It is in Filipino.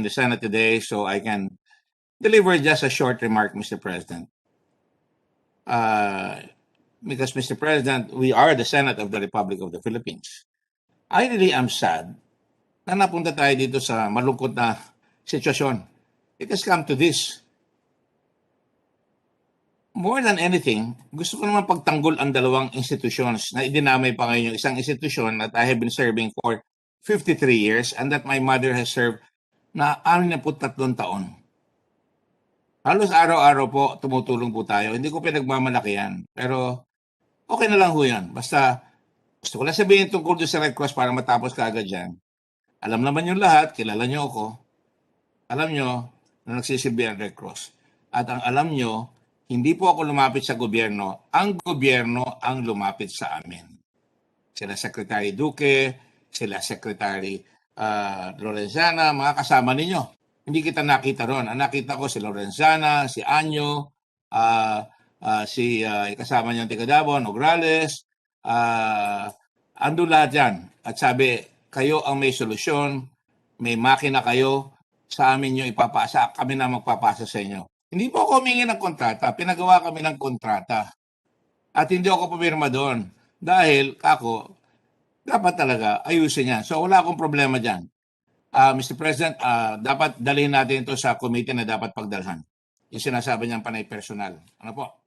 in the Senate today so I can deliver just a short remark, Mr. President. Uh, because, Mr. President, we are the Senate of the Republic of the Philippines. I really am sad na napunta tayo dito sa malungkot na sitwasyon. It has come to this. More than anything, gusto ko naman pagtanggol ang dalawang institutions na idinamay pa ngayon yung isang institusyon that I have been serving for 53 years and that my mother has served na 63 taon. Halos araw-araw po tumutulong po tayo. Hindi ko pinagmamalaki yan. Pero okay na lang ho yan. Basta gusto ko lang sabihin tungkol doon sa Red Cross para matapos ka agad dyan. Alam naman yung lahat, kilala nyo ako. Alam nyo na nagsisilbi ang Red Cross. At ang alam nyo, hindi po ako lumapit sa gobyerno. Ang gobyerno ang lumapit sa amin. Sila Secretary Duque, sila Secretary ah, Lorenzana, mga kasama ninyo. Hindi kita nakita ron. Ang nakita ko si Lorenzana, si Anyo, ah, ah, si ah, kasama niyang tiga Davao, Nograles, ah ando lahat yan. At sabi, kayo ang may solusyon, may makina kayo, sa amin nyo ipapasa, kami na magpapasa sa inyo. Hindi po ako humingi ng kontrata, pinagawa kami ng kontrata. At hindi ako pumirma doon. Dahil ako, dapat talaga ayusin yan. So wala akong problema dyan. Ah, Mr. President, ah, dapat dalhin natin ito sa committee na dapat pagdalhan. Yung sinasabi niyang panay personal. Ano po?